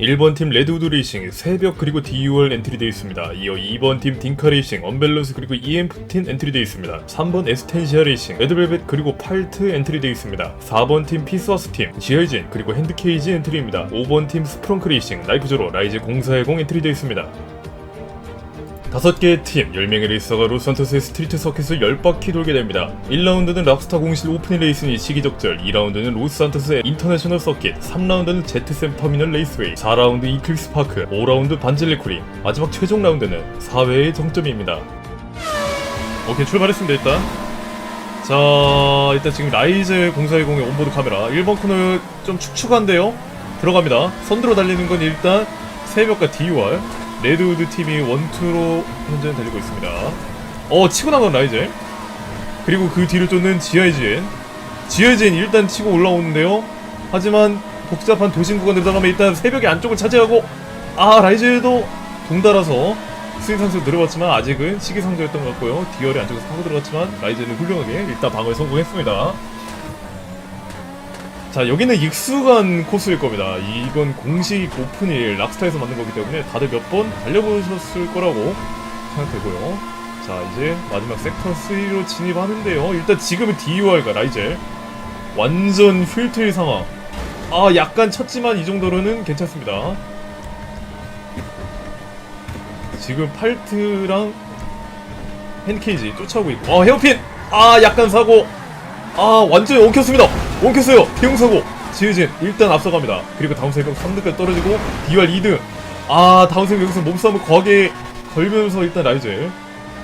1번 팀 레드우드 레이싱, 새벽 그리고 DUR 엔트리되어 있습니다. 이어 2번 팀 딩카 레이싱, 언밸런스 그리고 EM15 엔트리되어 있습니다. 3번 에스텐시아 레이싱, 레드벨벳 그리고 팔트 엔트리되어 있습니다. 4번 팀 피스와스 팀, 지얼진 그리고 핸드케이지 엔트리입니다. 5번 팀 스프렁크 레이싱, 라이프조로 라이즈 0410 엔트리되어 있습니다. 다섯 개의 팀, 10명의 레이서가 로스산토스의 스트리트 서킷을 10바퀴 돌게 됩니다. 1라운드는 락스타 공실 오픈 레이스니 시기적절, 2라운드는 로스산토스의 인터내셔널 서킷, 3라운드는 제트샘 터미널 레이스웨이, 4라운드 이클리스 파크, 5라운드 반젤레쿠리, 마지막 최종 라운드는 4회의 정점입니다. 오케이, 출발했습니다, 일단. 자, 일단 지금 라이즈 0410의 온보드 카메라, 1번 코너 좀 축축한데요? 들어갑니다. 선두로 달리는 건 일단 새벽과 DUR, 레드우드 팀이 원투로 현재는 달리고 있습니다. 어 치고 나간 라이젤 그리고 그 뒤를 쫓는 GIGN GIGN 일단 치고 올라오는데요. 하지만 복잡한 도심 구간으로 들어가면 일단 새벽의 안쪽을 차지하고 아 라이젤도 동달아서 상승 늘어봤지만 아직은 시기상조였던 것 같고요. 디얼이 안쪽에서 파고 들어갔지만 라이젤은 훌륭하게 일단 방어에 성공했습니다. 자 여기는 익숙한 코스일 겁니다. 이건 공식 오픈일 락스타에서 만든 거기 때문에 다들 몇 번 달려보셨을 거라고 생각되고요. 자 이제 마지막 섹터 3로 진입하는데요. 일단 지금은 DUR과 라이젤 완전 필트일 상황. 아 약간 쳤지만 이 정도로는 괜찮습니다. 지금 팔트랑 팬케이지 쫓아오고 있고 아 헤어핀! 아 약간 사고 아 완전히 엉켰습니다 엉켰어요. 대용사고. 지으진 일단 앞서갑니다. 그리고 다음 세명 3등까지 떨어지고 DUR 2등. 아 세명 여기서 몸싸움을 거하게 걸면서 일단 라이즈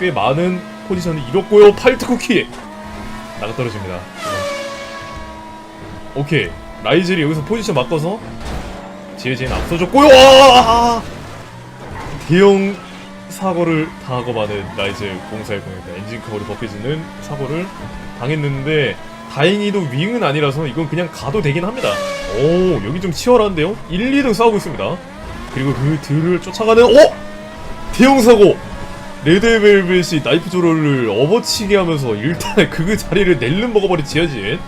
꽤 많은 포지션을 잃었고요. 팔트 쿠키. 나가 떨어집니다. 오케이. 라이즐이 여기서 포지션 바꿔서 지혜진 앞서줬고요. 와! 대형 사고를 당하고 마는 라이즈 0410입니다. 엔진 커버를 벗겨지는 사고를 당했는데 다행히도 윙은 아니라서 이건 그냥 가도 되긴 합니다. 오 여기 좀 치열한데요? 1, 2등 싸우고 있습니다. 그리고 그 뒤를 쫓아가는 오! 대형 사고! 레드벨벳이 나이프 조로를 업어치게 하면서 일단 그 자리를 낼름 먹어버린 지하진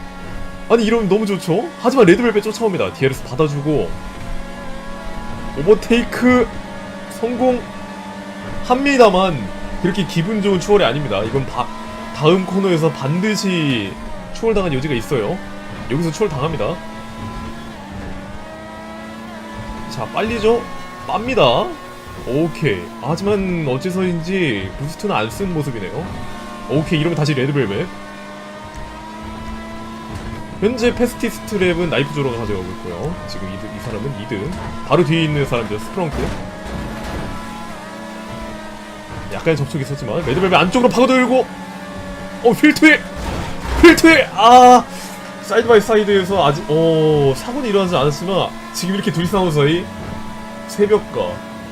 아니 이러면 너무 좋죠? 하지만 레드벨벳 쫓아옵니다. DRS 받아주고 오버테이크 성공합니다만 그렇게 기분 좋은 추월이 아닙니다. 이건 바, 다음 코너에서 반드시 추월당한 여지가 있어요. 여기서 추월 당합니다. 자, 빨리죠? 빱니다. 오케이. 하지만 어째서인지 부스트는 안 쓴 모습이네요. 오케이, 이러면 다시 레드벨벳. 현재 패스티 스트 랩은 나이프 조로가 가져가고 있고요. 지금 이, 이 사람은 2등. 바로 뒤에 있는 사람이죠, 스프렁크. 약간의 접촉이 있었지만 레드벨벳 안쪽으로 파고들고 어 필트에 필트에 아! 사이드 바이 사이드에서 아직 어 사고는 일어나지 않았지만 지금 이렇게 둘이 싸우는 사이 새벽과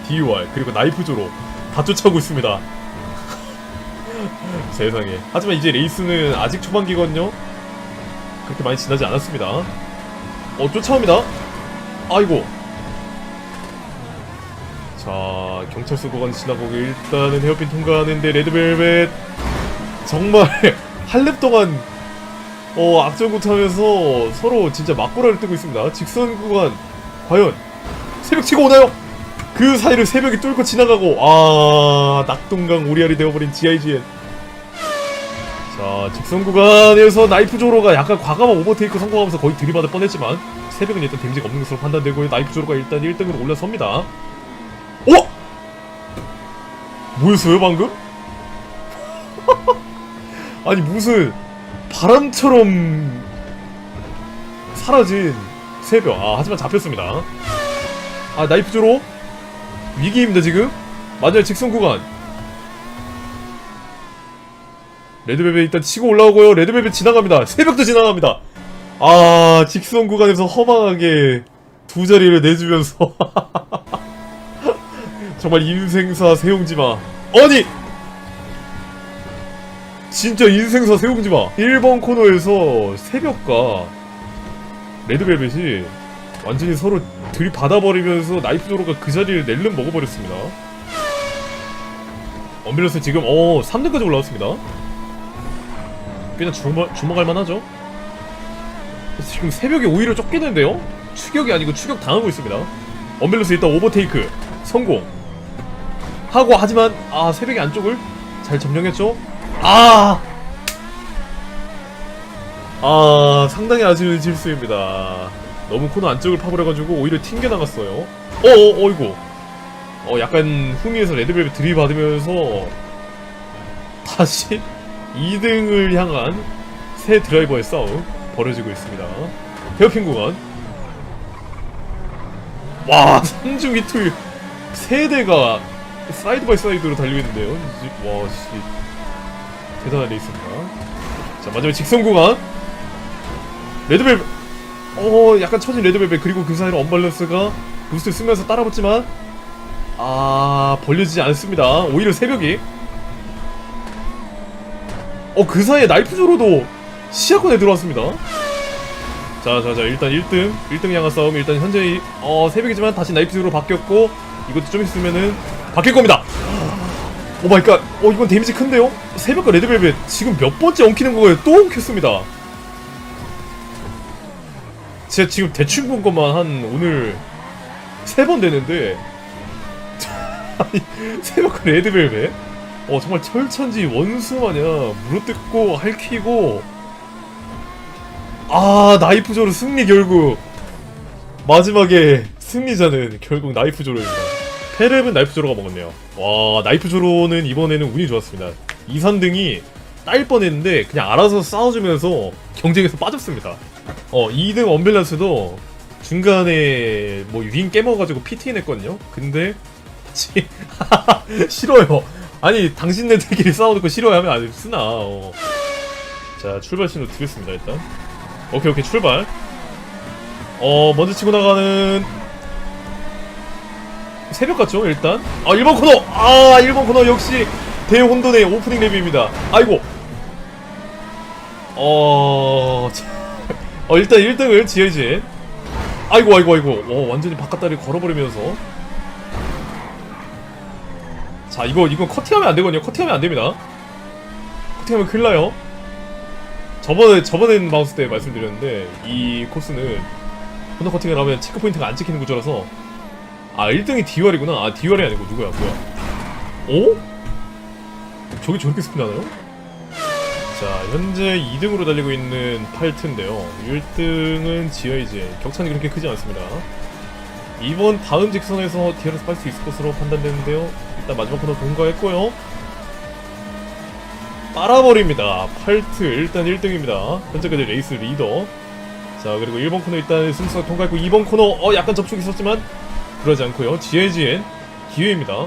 DUR 그리고 나이프조로 다 쫓아오고 있습니다. 세상에. 하지만 이제 레이스는 아직 초반기거든요. 그렇게 많이 지나지 않았습니다. 어 쫓아옵니다. 아이고. 자 경찰서 구간 지나보고 일단은 헤어핀 통과하는데 레드벨벳. 정말 한 랩 동안 어 악전구타하면서 서로 진짜 맞고라를 뜨고 있습니다 직선 구간 과연 새벽 치고 오나요? 그 사이를 새벽이 뚫고 지나가고 아 낙동강 오리알이 되어버린 GIGN 자 직선 구간에서 나이프 조로가 약간 과감한 오버테이크 성공하면서 거의 들이받을 뻔했지만 새벽은 일단 데미지가 없는 것으로 판단되고 나이프 조로가 일단 1등으로 올라섭니다 어? 뭐였어요 방금? 아니 무슨 바람처럼 사라진 새벽. 아 하지만 잡혔습니다. 아 나이프조로? 위기입니다 지금. 마지막 직선 구간. 레드벨벳 일단 치고 올라오고요. 레드벨벳 지나갑니다. 새벽도 지나갑니다. 아 직선 구간에서 허망하게 두 자리를 내주면서. 정말 인생사 세용지마. 아니 진짜 인생사 세용지마. 1번 코너에서 새벽과 레드벨벳이 완전히 서로 들이받아버리면서 나이프 조로가 그 자리를 낼름 먹어버렸습니다. 엄밀해서 지금 어 3등까지 올라왔습니다. 꽤나 주먹, 주먹할 만하죠? 지금 새벽에 오히려 쫓기는데요? 추격이 아니고 추격 당하고 있습니다. 언밸런스 일단 오버테이크. 성공. 하고 하지만 아 새벽의 안쪽을 잘 점령했죠 아 아, 상당히 아쉬운 실수입니다. 너무 코너 안쪽을 파버려가지고 오히려 튕겨 나갔어요. 어, 어, 어이구. 어, 약간 후미에서 레드벨벳 들이받으면서 다시 2등을 향한 새 드라이버의 싸움 벌어지고 있습니다. 헤어핀 구간. 와, 상중이 투 세대가 사이드 바이 사이드로 달리고 있는데요. 와, 씨. 대단한 레이스입니다. 자, 마지막 직선 구간. 레드벨벳. 어 약간 처진 레드벨벳. 그리고 그 사이로 언밸런스가 부스트 쓰면서 따라붙지만 아 벌려지지 않습니다. 오히려 새벽이. 어 그 사이에 나이프조로도 시야권에 들어왔습니다. 자 자 자 일단 1등. 1등 향한 싸움. 일단 현재 이- 어 새벽이지만 다시 나이프조로 바뀌었고 이것도 좀 있으면은 바뀔 겁니다 오 마이 갓. 어 이건 데미지 큰데요? 새벽과 레드벨벳 지금 몇 번째 엉키는 거예요? 또 엉켰습니다. 제가 지금 대충 본 것만 한 오늘 세 번 되는데 새벽과 레드벨벳 어 정말 철천지 원수 마냥 물어뜯고 핥히고 아 나이프조로 승리 결국 마지막에 승리자는 결국 나이프조로입니다. 페렙은 나이프 조로가 먹었네요. 와 나이프 조로는 이번에는 운이 좋았습니다. 2, 3등이 딸 뻔했는데 그냥 알아서 싸워주면서 경쟁에서 빠졌습니다. 어 2등 언밸런스도 중간에 뭐 윙 깨먹어가지고 PTN 했거든요. 근데 싫어요. 아니 당신네들끼리 싸워놓고 싫어하면 안 쓰나. 어. 자 출발 신호 드렸습니다 일단. 오케이 오케이 출발. 어 먼저 치고 나가는 새벽 같죠 일단? 아 1번 코너! 아 1번 코너 역시 대혼돈의 오프닝 랩입니다. 아이고! 어... 자, 어 일단 1등을 지혜진. 아이고 아이고 아이고. 어 완전히 바깥다리 걸어버리면서. 자 이거 이거 커팅하면 안 되거든요. 커팅하면 안 됩니다. 커팅하면 큰일 나요. 저번에 저번에 마우스 때 말씀드렸는데 이 코스는 코너 커팅을 하면 체크 포인트가 안 찍히는 구조라서 아 1등이 디월이구나. 아 디월이 아니고 누구야? 뭐야? 오? 저기 저렇게 스피나나요? 자 현재 2등으로 달리고 있는 팔트인데요. 1등은 지어이지 격차는 그렇게 크지 않습니다. 이번 다음 직선에서 DRS 빨수 있을 것으로 판단되는데요. 일단 마지막 코너 통과했고요. 빨아버립니다. 팔트 일단 1등입니다. 현재까지 레이스 리더. 자 그리고 1번 코너 일단 순수하게 통과했고 2번 코너 어 약간 접촉이 있었지만 그러지 않고요. GLGN 기회입니다.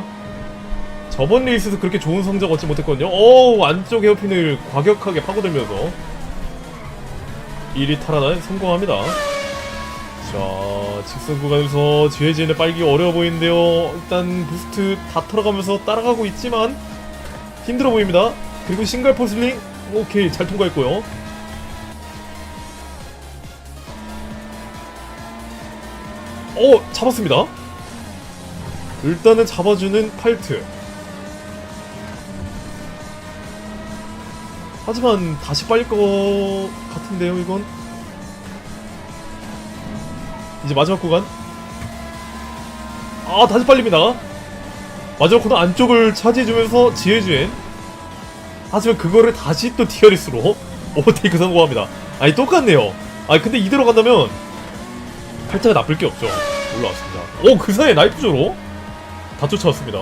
저번 레이스에서 그렇게 좋은 성적 얻지 못했거든요. 오 안쪽 헤어핀을 과격하게 파고들면서 1위 탈환을 성공합니다. 자 직선 구간에서 GLGN을 빨기 어려워 보이는데요. 일단 부스트 다 털어가면서 따라가고 있지만 힘들어 보입니다. 그리고 싱글 포슬링 오케이 잘 통과했고요. 어 잡았습니다. 일단은 잡아주는 팔트. 하지만 다시 빨릴 것 같은데요, 이건. 이제 마지막 구간. 아, 다시 빨립니다. 마지막 코너 안쪽을 차지해주면서 지혜주엔. 하지만 그거를 다시 또 DRS로 오버테이크 성공합니다. 아니, 똑같네요. 아니, 근데 이대로 간다면 팔자가 나쁠 게 없죠. 올라왔습니다. 오, 그 사이에 나이프조로 다 쫓아왔습니다.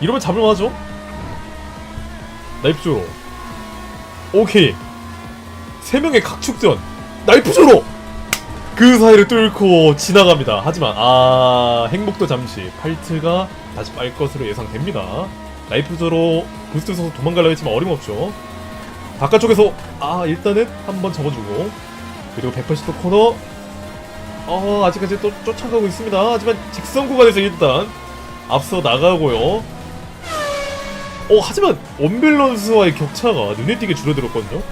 이러면 잡을만하죠? 나이프조로. 오케이. 세 명의 각축전. 나이프조로! 그 사이를 뚫고 지나갑니다. 하지만, 아, 행복도 잠시. 팔트가 다시 빨 것으로 예상됩니다. 나이프조로 부스트 서서 도망가려고 했지만 어림없죠. 바깥쪽에서, 아, 일단은 한번 접어주고. 그리고 180도 코너, 어 아직까지 또 쫓아가고 있습니다. 하지만 직선 구간에서 일단 앞서 나가고요. 어 하지만 언밸런스와의 격차가 눈에 띄게 줄어들었거든요.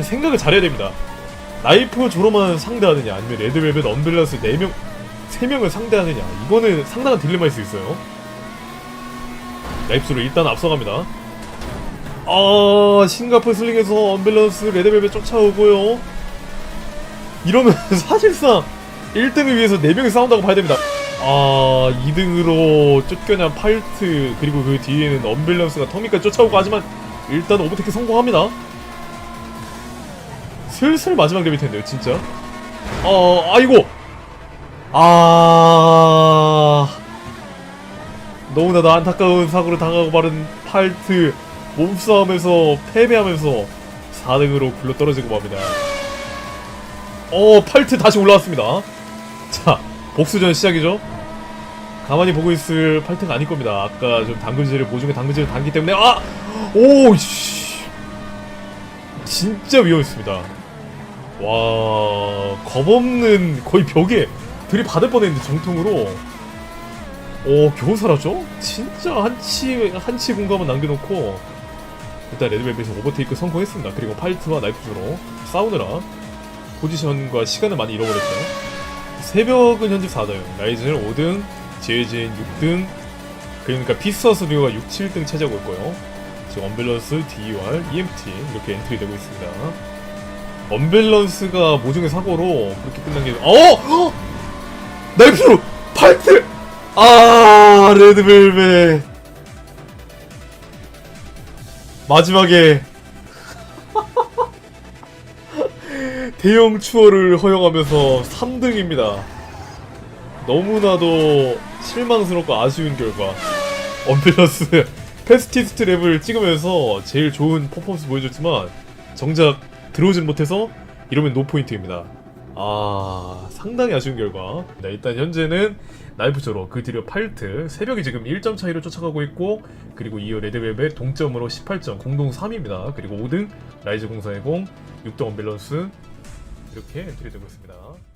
생각을 잘해야 됩니다. 나이프 조로만 상대하느냐 아니면 레드벨벳 언밸런스 4명 3명을 상대하느냐 이거는 상당한 딜레마일 수 있어요. 나이프조로 일단 앞서갑니다. 아 싱가포르 슬링에서 언밸런스 레드벨벳 쫓아오고요. 이러면 사실상 1등을 위해서 4명이 싸운다고 봐야 됩니다. 아 2등으로 쫓겨난 팔트 그리고 그 뒤에는 언밸런스가 터미까지 쫓아오고 하지만 일단 오버테크 성공합니다. 슬슬 마지막 랩일 텐데요 진짜. 어 아이고! 아. 너무나도 안타까운 사고를 당하고 마른 팔트 몸싸움에서 패배하면서 4등으로 굴러 떨어지고 맙니다. 어 팔트 다시 올라왔습니다. 자 복수전 시작이죠? 가만히 보고 있을 팔트가 아닐 겁니다. 아까 좀 당근질을 보중에 당근질을 당기 때문에. 아! 오 씨. 진짜 위험했습니다. 와 겁없는 거의 벽에 들이받을 뻔했는데 정통으로. 오 겨우 살았죠? 진짜 한치 한치 공감은 남겨놓고. 일단 레드벨벳이 오버테이크 성공했습니다. 그리고 팔트와 나이프즈로 싸우느라 포지션과 시간을 많이 잃어버렸죠 새벽은 현재 4등 라이즈는 5등 제이제인 6등 그러니까 피스어스 듀오가 6, 7등 차지하고 있고요. 지금 언밸런스, DUR, EMT 이렇게 엔트리되고 있습니다. 언밸런스가 모종의 사고로 그렇게 끝난 게 어! 나이프로! 팔트! 아 레드벨벳! 마지막에 대형 추월을 허용하면서 3등입니다. 너무나도 실망스럽고 아쉬운 결과. 언밸런스 패스티스트 랩을 찍으면서 제일 좋은 퍼포먼스 보여줬지만 정작 들어오진 못해서 이러면 노포인트입니다. 아 상당히 아쉬운 결과. 네, 일단 현재는 나이프조로 그 뒤로 팔트 새벽이 지금 1점 차이로 쫓아가고 있고 그리고 이어 레드벨벳 동점으로 18점 공동 3위입니다. 그리고 5등 라이즈 0420 6등 언밸런스 이렇게 엔트리 되고 있습니다.